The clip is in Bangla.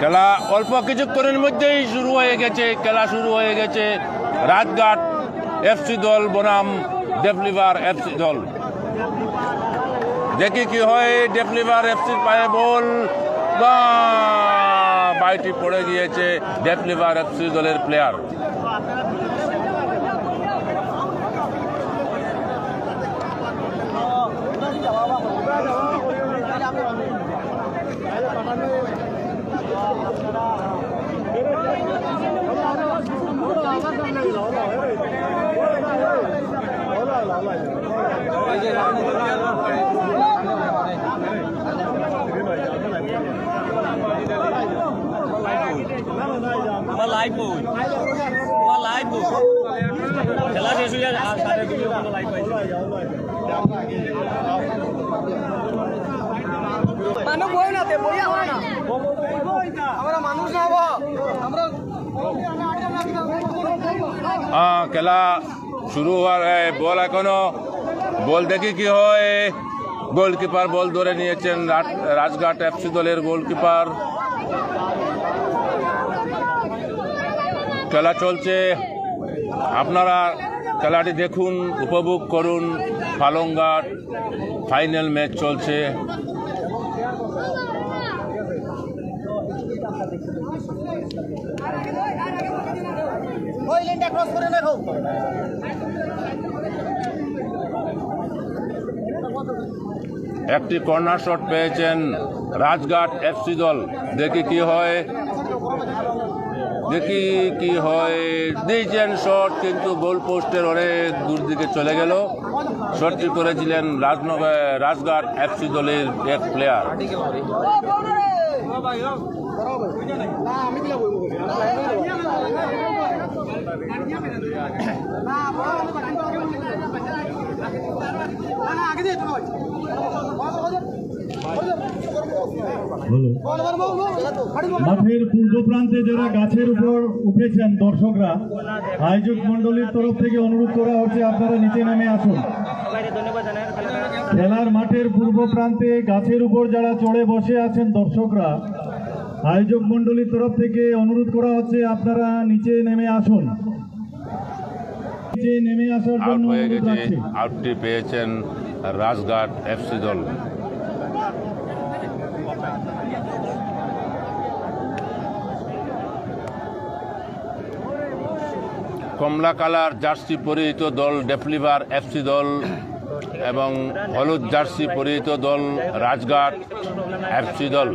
খেলা অল্প কিছুক্ষণের মধ্যেই শুরু হয়ে গেছে, খেলা শুরু হয়ে গেছে। রাজঘাট এফসি দল, বনাম, ডেফলিভার, এফসি দল। দেখি কি হয়, ডেফলিভার এফসির পায়ে বল। বাইটি পড়ে গিয়েছে ডেফলিভার, এফসি দলের প্লেয়ার লাইভ বই আমার লাইভ বই খেলা শেষ হয়ে যায় আর সাড়ে দুটো কোনো লাইভ পাইছে মানুহ বই না তে বইয়া খেলা শুরু হওয়ার বল এখনও। বল দেখি কি হয়। গোলকিপার বল ধরে নিয়েছেন রাজঘাট এফসি দলের গোলকিপার। খেলা চলছে। আপনারা খেলাটি দেখুন, উপভোগ করুন। পালংঘাট ফাইনাল ম্যাচ চলছে। ওই লাইনটা ক্রস করে দেখো একটি কর্নার শট পেয়েছেন রাজঘাট এফসি দল। দেখি কি হয়। দেখি কি হয়। দিয়েছেন শট কিন্তু গোল পোস্টের অনেক দূর দিকে চলে গেল। শটটি করেছিলেন রাজনগর রাজঘাট এফসি দলের এক প্লেয়ার মাঠের পূর্ব প্রান্তে যারা গাছের উপর উঠেছেন দর্শকরা, আয়োজক মন্ডলীর তরফ থেকে অনুরোধ করা হচ্ছে আপনারা নিচে নেমে আসুন। খেলার মাঠের পূর্ব প্রান্তে গাছের উপর যারা চড়ে বসে আছেন দর্শকরা আয়োজক মন্ডলীর তরফ থেকে অনুরোধ করা হচ্ছে আপনারা নিচে নেমে আসুন। নিচে নেমে আসার জন্য হয়ে গেছে। আউটটি পেয়েছেন রাজঘাট এফসি দল। কমলা কালার জার্সি পরিহিত দল ডেফলিভার এফসি দল এবং হলুদ জার্সি পরিহিত দল রাজঘাট এফসি দল।